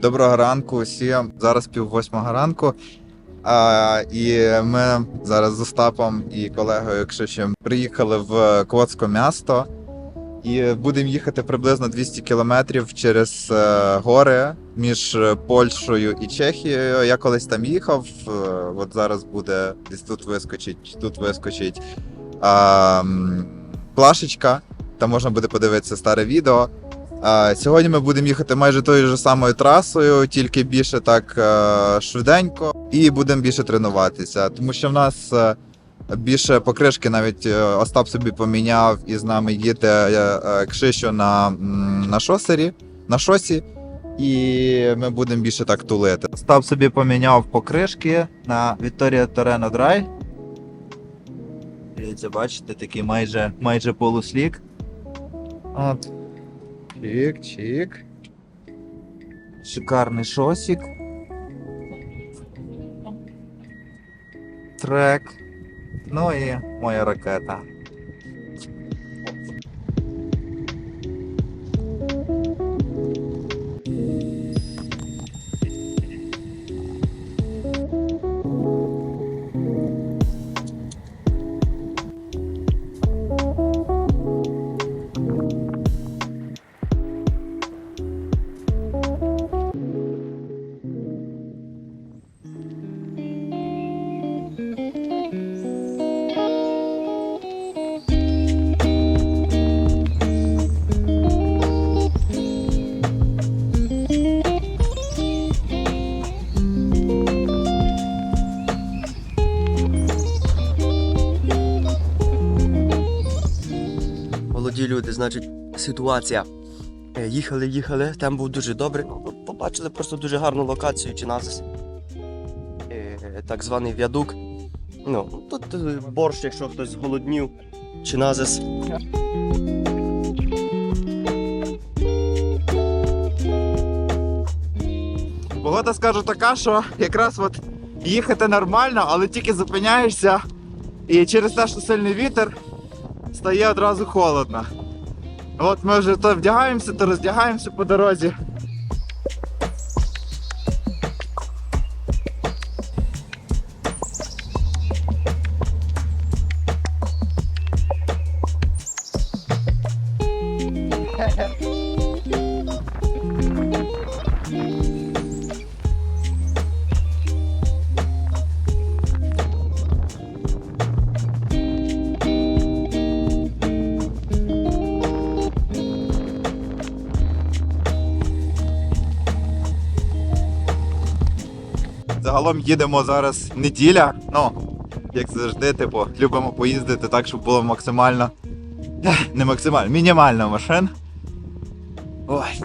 Доброго ранку усім. Зараз пів восьмого ранку. А, і ми зараз з Остапом і колегою Кшишем приїхали в Клоцьке місто. І будемо їхати приблизно 200 кілометрів через е, гори між Польщею і Чехією. Я колись там їхав. е, от зараз буде десь тут вискочить, тут вискочить а, плашечка. Там можна буде подивитися старе відео. Сьогодні ми будемо їхати майже тою ж самою трасою, тільки більше так е, швиденько, і будемо більше тренуватися. Тому що в нас е, більше покришки навіть е, Остап собі поміняв і з нами їде е, на, на шосері, на шосі. І ми будемо більше так тулити. Остап собі поміняв покришки на Torreno Dry. Дивіться, бачите, такий майже, майже полуслік. От. Чик, чик. Шикарний шосик. Трек. Ну і моя ракета. Ситуація. Е, Їхали, їхали, там був дуже добре. Ну, Побачили просто дуже гарну локацію Чиназис. Е, Так званий в'ядук. Ну, тут е, борщ, якщо хтось зголоднів. Чиназис. Погода скажу така, що якраз от їхати нормально, але тільки зупиняєшся, і через те, що сильний вітер, стає одразу холодно. От ми вже то вдягаємося, то роздягаємося по дорозі. Загалом їдемо зараз неділя. Ну, як завжди, типу, любимо поїздити так, щоб було максимально. Не максимально, мінімально машин. Ой.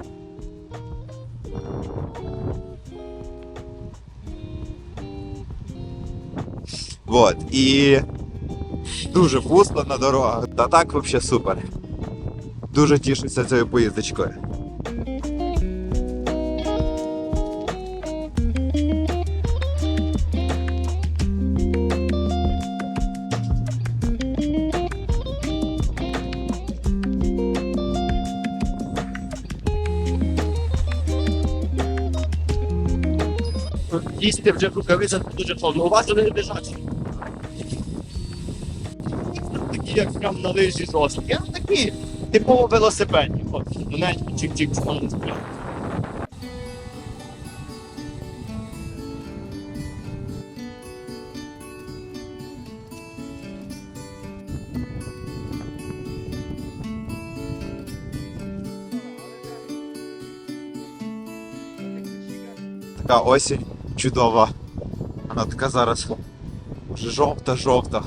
Вот, і дуже пусто на дорогах. Та так взагалі супер. Дуже тішуся цією поїздочкою. Їсти вже в рукавицях дуже холодно. У вас вони лежачі. Такі, як прям на лижі жорсткі. Я такі типово велосипедні. От, мене чик-чик стане. Така осінь чудова. Вона така зараз вже жовта-жовта.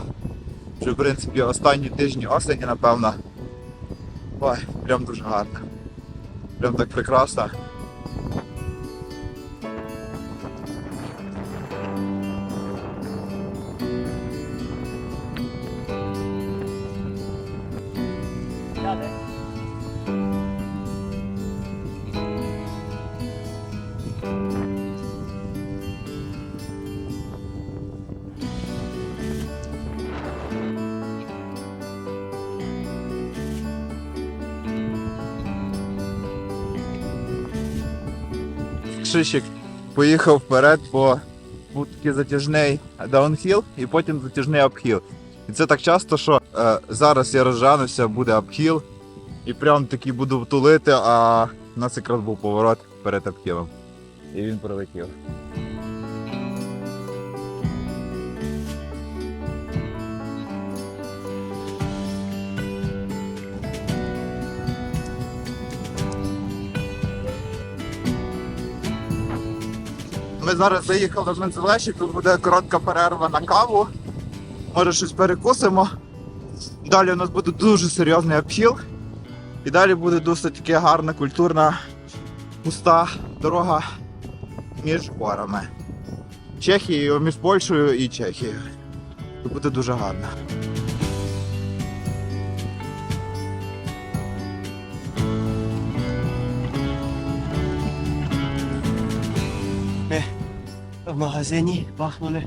Вже, в принципі, останні тижні осені, напевно. Ой, прям дуже гарно. Прям так прекрасно. Кшишик поїхав вперед, бо був такий затяжний даунхіл і потім затяжний апхіл. І це так часто, що е, зараз я розжануся, буде апхіл, і прям таки буду тулити, а у нас якраз був поворот перед апхілом. І він пролетів. Ми зараз заїхали в Мензелеші, тут буде коротка перерва на каву. Може щось перекусимо. Далі у нас буде дуже серйозний обхіл. І далі буде досить таки гарна, культурна, пуста дорога між горами. Чехією, між Польщею і Чехією. Це буде дуже гарно. В магазині пахнули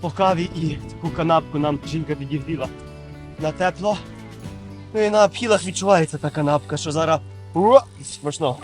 по каві і таку канапку нам жінка підігріла на тепло. Ну і на обхілах відчувається та канапка, що зараз смачно.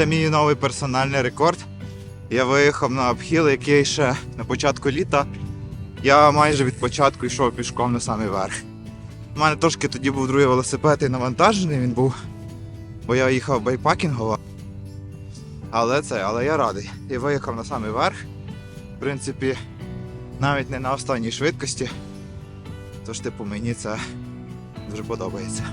Це мій новий персональний рекорд. Я виїхав на обхіл, який ще на початку літа. Я майже від початку йшов пішком на самий верх. У мене трошки тоді був другий велосипед і навантажений він був, бо я їхав байпакінгово. Але це, але я радий. І виїхав на самий верх. В принципі, навіть не на останній швидкості. Тож, типу, мені це дуже подобається.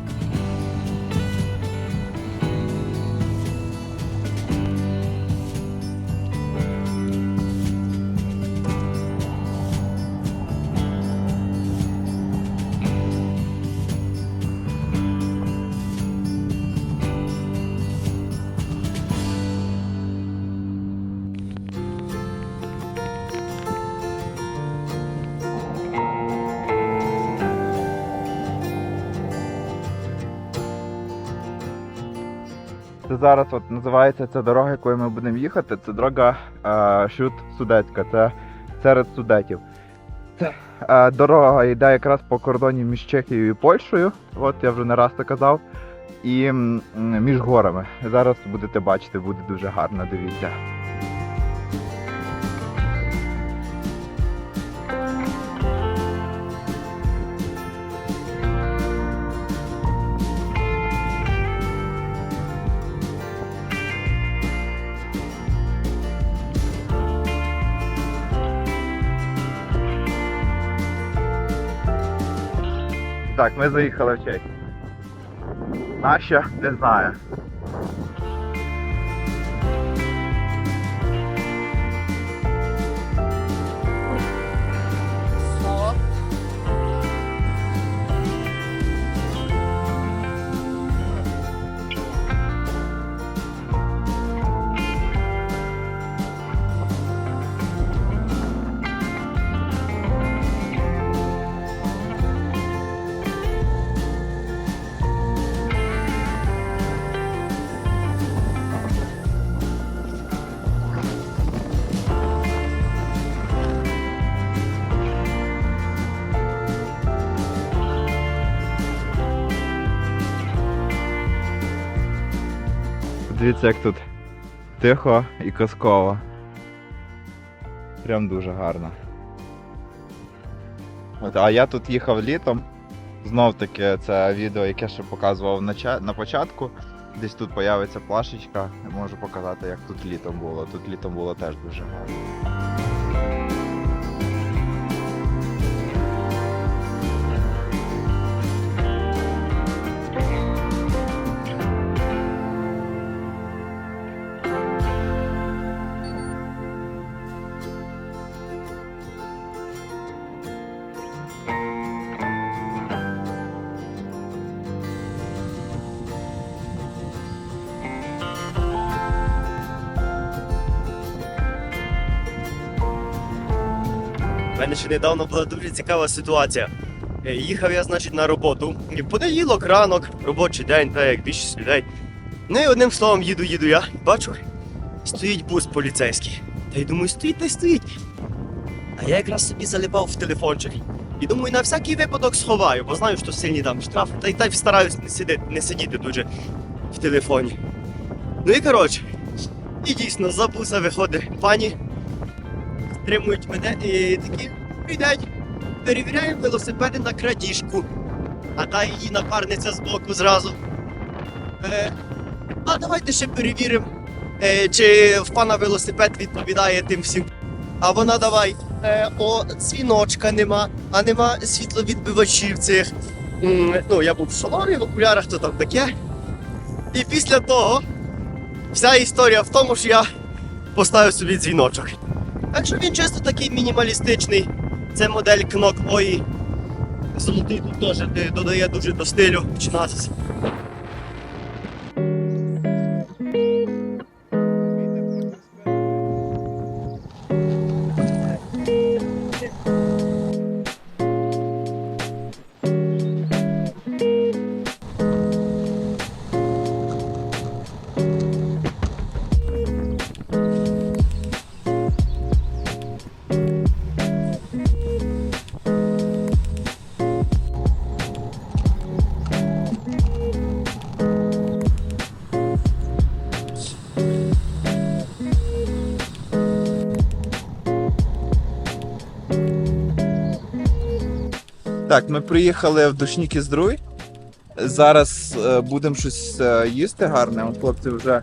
Зараз от називається ця дорога, якою ми будемо їхати. Це дорога е, Шут Судецька, це серед судетів. Це е, дорога йде якраз по кордоні між Чехією і Польщею. От я вже не раз це казав. І м, м, між горами. Зараз будете бачити, буде дуже гарно, дивіться. Так, ми заїхали в Чехію. Наша не знаю. Дивіться, як тут тихо і казково. Прям дуже гарно. От, а я тут їхав літом. Знов таки це відео, яке ще показував на, на початку. Десь тут появиться плашечка. Можу показати, як тут літом було. Тут літом було теж дуже гарно. Ще недавно була дуже цікава ситуація. Е, Їхав я, значить, на роботу. І понеділок, ранок, робочий день, так як більшість людей. Ну і одним словом їду, їду я. Бачу, стоїть бус поліцейський. Та й думаю, стоїть та й стоїть. А я якраз собі залипав в телефончик. І думаю, на всякий випадок сховаю, бо знаю, що сильні там штрафи. Та й та й стараюсь не сидіти, не сидіти дуже в телефоні. Ну і коротше, і дійсно за буса виходить пані, стримують мене і такі йдуть, перевіряємо велосипеди на крадіжку. А та її напарниця збоку зразу. Е, а давайте ще перевіримо, е, чи в пана велосипед відповідає тим всім. А вона давай. Е, о, дзвіночка нема, а нема світловідбивачів цих. М, ну, я був в шоломі, в окулярах, то там таке. І після того вся історія в тому, що я поставив собі дзвіночок. Так що він чисто такий мінімалістичний. Це модель кнок OI. Золотий тут теж е, додає дуже до стилю чи Так, ми приїхали в Душніки Здруй. Зараз е, будемо щось е, їсти гарне. От хлопці вже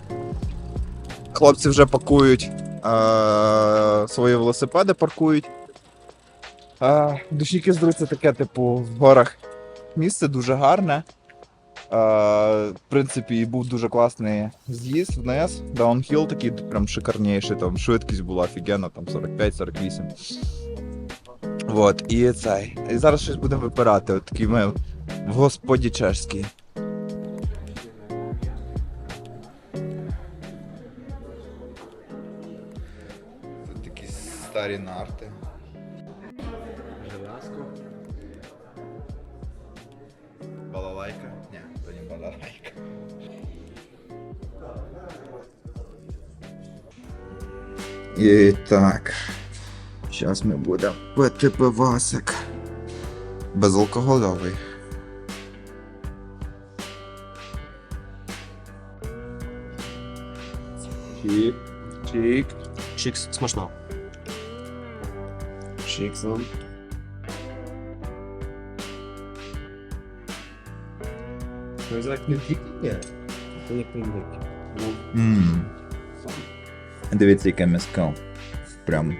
хлопці вже пакують е, свої велосипеди, паркують. Е, Душніки Здруй це таке, типу, в горах місце дуже гарне. Е, в принципі, був дуже класний з'їзд вниз. Даунхіл такий прям шикарніший, там швидкість була офігенна, там 45-48. Вот, і цей. І зараз щось будемо вибирати. От такий ми в господі чешській. Тут такі старі нарти. Железко. Балалайка? Ні, то не балалайка. І так. Зараз ми будемо пити пивасик. Безалкогольовий. Чік. Чік. Чікс, смачно. Чіксом. Ммм. Дивіться, яке м'яско. Прям.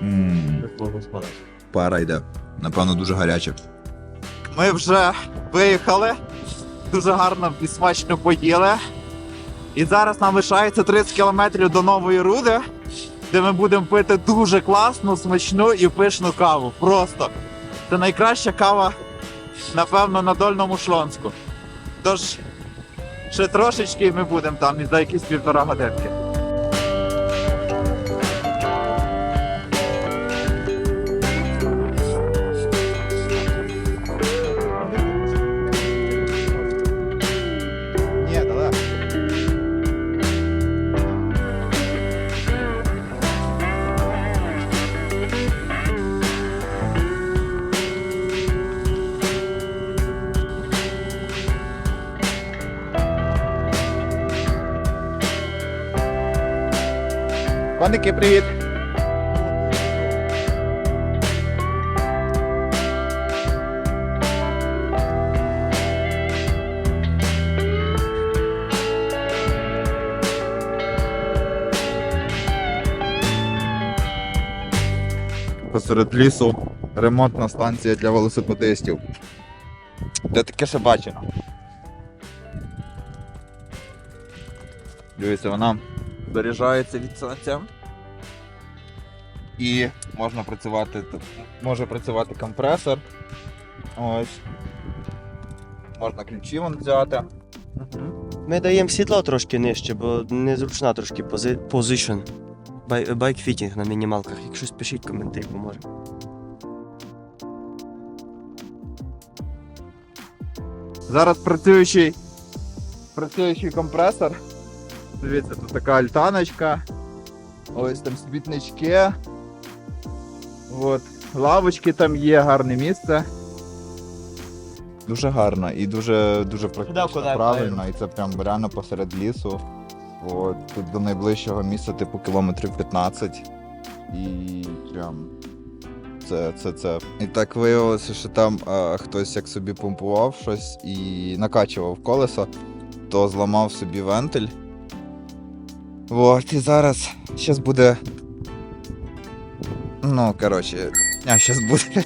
Ммм. Пара йде. Напевно, дуже гаряче. Ми вже виїхали. Дуже гарно і смачно поїли. І зараз нам лишається 30 кілометрів до нової руди, де ми будемо пити дуже класну, смачну і пишну каву. Просто. Це найкраща кава, напевно, на дольному шлонську. Тож, ще трошечки і ми будемо там і за якісь півтора годинки. Паники, привіт! Посеред лісу ремонтна станція для велосипедистів. Де таке ще бачено? Дивіться, вона заряджається від сонця. І можна працювати. Може працювати компресор. Ось. Можна ключі вон взяти. Ми даємо сідло трошки нижче, бо незручна трошки пози... позишн. Бай, байкфітінг на мінімалках. Якщо пишіть коментарі, поможе. Зараз працюючий, працюючий компресор. Дивіться, тут така альтаночка. Ось там світнички. От. Лавочки там є, гарне місце. Дуже гарно і дуже, дуже практично, куди правильно. І це прям реально посеред лісу. От, тут до найближчого місця, типу, кілометрів 15. І прям це, це, це. І так виявилося, що там е, хтось як собі помпував щось і накачував колесо, то зламав собі вентиль. От, і зараз щас буде. Ну, коротше, а щас буде.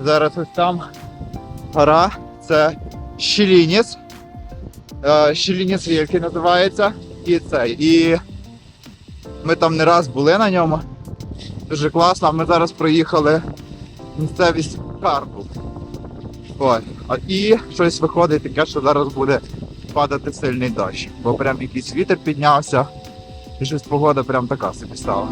Зараз ось там гора, це Щелініс. Е, Щелініс Вільки називається. І це. І ми там не раз були на ньому. Дуже класно. Ми зараз проїхали місцевість Карпу. Ой. А і щось виходить таке, що зараз буде падати сильний дощ. Бо прям якийсь вітер піднявся. І щось погода прям така собі стала.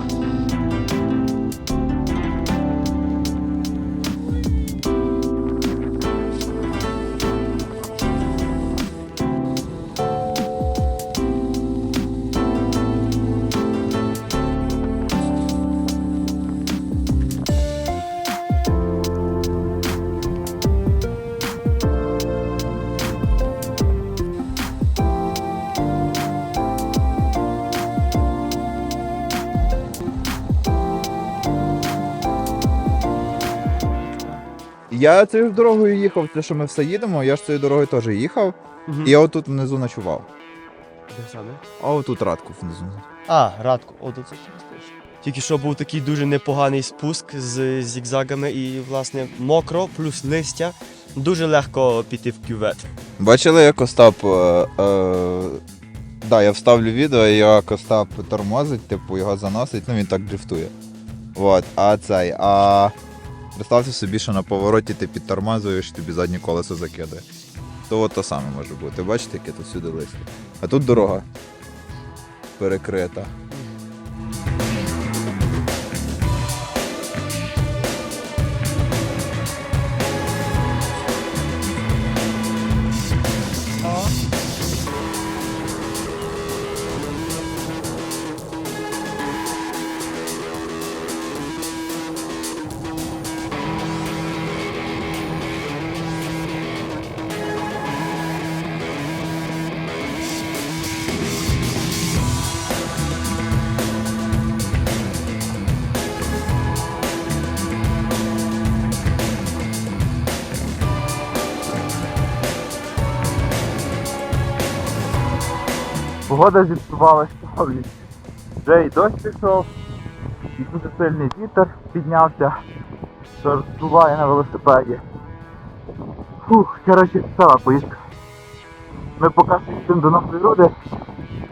Я цією дорогою їхав, те, що ми все їдемо, я ж цією дорогою теж їхав. Мгм. І я отут внизу ночував. Де саме? А отут радку внизу. А, Радко, о, то це через те. Тільки що був такий дуже непоганий спуск з зігзагами і, власне, мокро, плюс листя. Дуже легко піти в кювет. Бачили, як Остап. Е, е, да, я вставлю відео, як Остап тормозить, типу його заносить, ну він так дрифтує. От, а цей. А представте собі, що на повороті ти підтормазуєш, тобі заднє колесо закидає. То от то саме може бути. Бачите, яке тут сюди листя. А тут дорога перекрита. Погода зіпсувалася повністю. Вже і дощ пішов, і дуже сильний вітер піднявся, що роздуває на велосипеді. Фух, коротше, стала поїздка. Ми поки що йдемо до нової руди,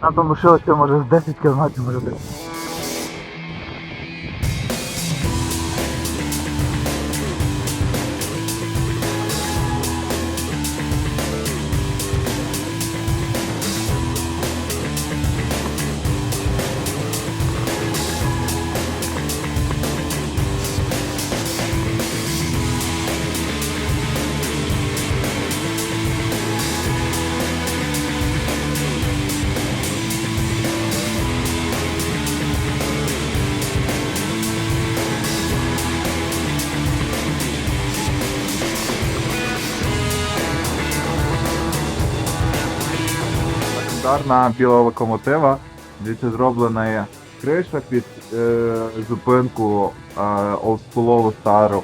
нам там лишилося може з 10 км може бути. Легендарна біла локомотива. Дивіться, зроблена криша під е, зупинку е, олдскулову стару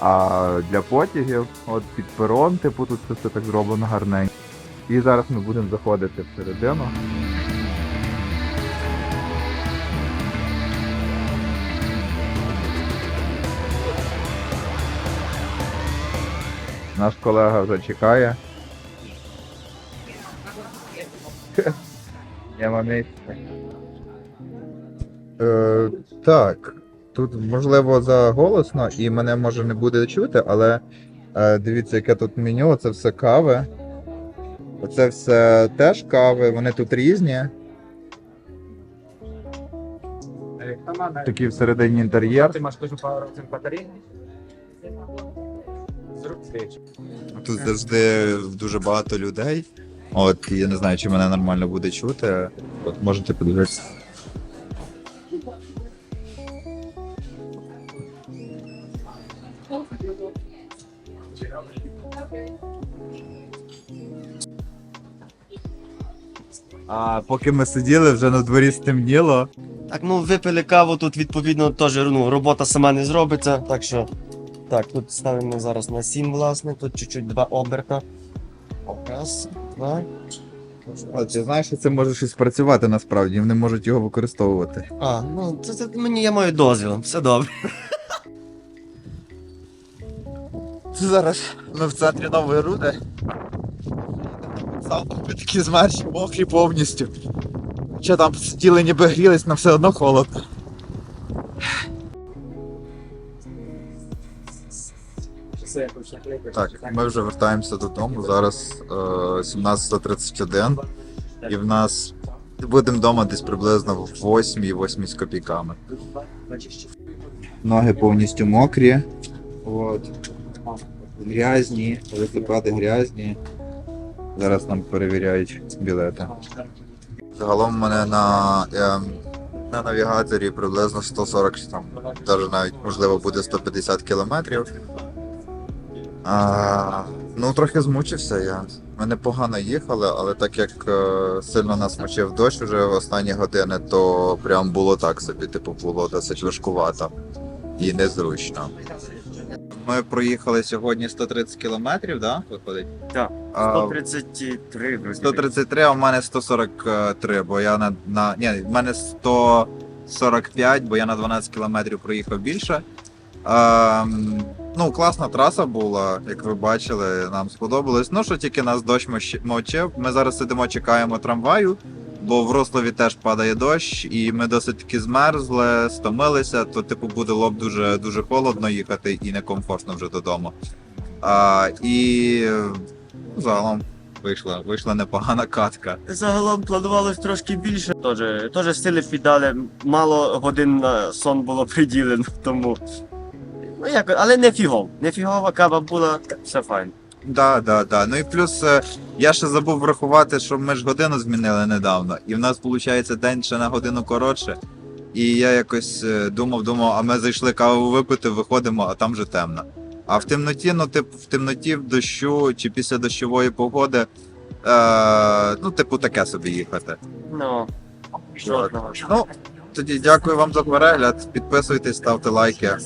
а, для потягів. От під перон, типу, тут це все так зроблено гарненько. І зараз ми будемо заходити всередину. Наш колега вже чекає. Нема місця. Е, так. Тут можливо заголосно і мене може не буде чути, але е, дивіться, яке тут меню, це все кави. Це все теж кави, вони тут різні. Такий всередині інтер'єр. Masz dużo power baterii? Zrób zdjęcie. Тут завжди дуже багато людей. От, я не знаю, чи мене нормально буде чути. От можете подивитися. А поки ми сиділи, вже на дворі стемніло. Так, ну випили каву, тут відповідно теж ну, робота сама не зробиться. Так що. Так, тут ставимо зараз на 7, власне, тут чуть-чуть два оберта. Раз, два. От, ти знаєш, що це може щось працювати насправді, вони можуть його використовувати. А, ну це, це мені я маю дозвіл, все добре. Зараз ми в центрі нової руди. Ми такі змерші, мокрі повністю. Що там сиділи ніби грілись, але все одно холодно. Так, ми вже вертаємося додому. Зараз е, 17.31 і в нас будемо вдома десь приблизно в 8 8 з копійками. Ноги повністю мокрі. От. Грязні, велосипеди грязні. Зараз нам перевіряють білети. Загалом у мене на, ем, на навігаторі приблизно 140, там, навіть навіть можливо буде 150 кілометрів. А, ну, трохи змучився я. Ми непогано їхали, але так як е, сильно нас мочив дощ уже в останні години, то прям було так собі, типу, було досить важкувато і незручно. Ми проїхали сьогодні 130 кілометрів, да? Виходить? Так, А, 133, вроді. 133, а в мене 143, бо я на, на ні, в мене 145, бо я на 12 кілометрів проїхав більше. Ем, ну, класна траса була, як ви бачили, нам сподобалось. Ну, що тільки нас дощ мочив. Ми зараз сидимо, чекаємо трамваю, бо в Рославі теж падає дощ, і ми досить таки змерзли, стомилися, то типу було б дуже дуже холодно їхати і некомфортно вже додому. А, і ну, загалом вийшла, вийшла непогана катка. Загалом планувалось трошки більше. Тоже, тоже сили піддали, мало годин на сон було приділено, тому. Ну як, але не фігов. Не фігова кава була, все файн. Да, да, да. Ну і плюс е, я ще забув врахувати, що ми ж годину змінили недавно, і в нас виходить день ще на годину коротше. І я якось е, думав, думав, а ми зайшли каву випити, виходимо, а там вже темно. А в темноті, ну, типу, в темноті, в дощу чи після дощової погоди, е, ну, типу, таке собі їхати. Ну, жодного. Ну, тоді дякую вам за перегляд. Підписуйтесь, ставте лайки.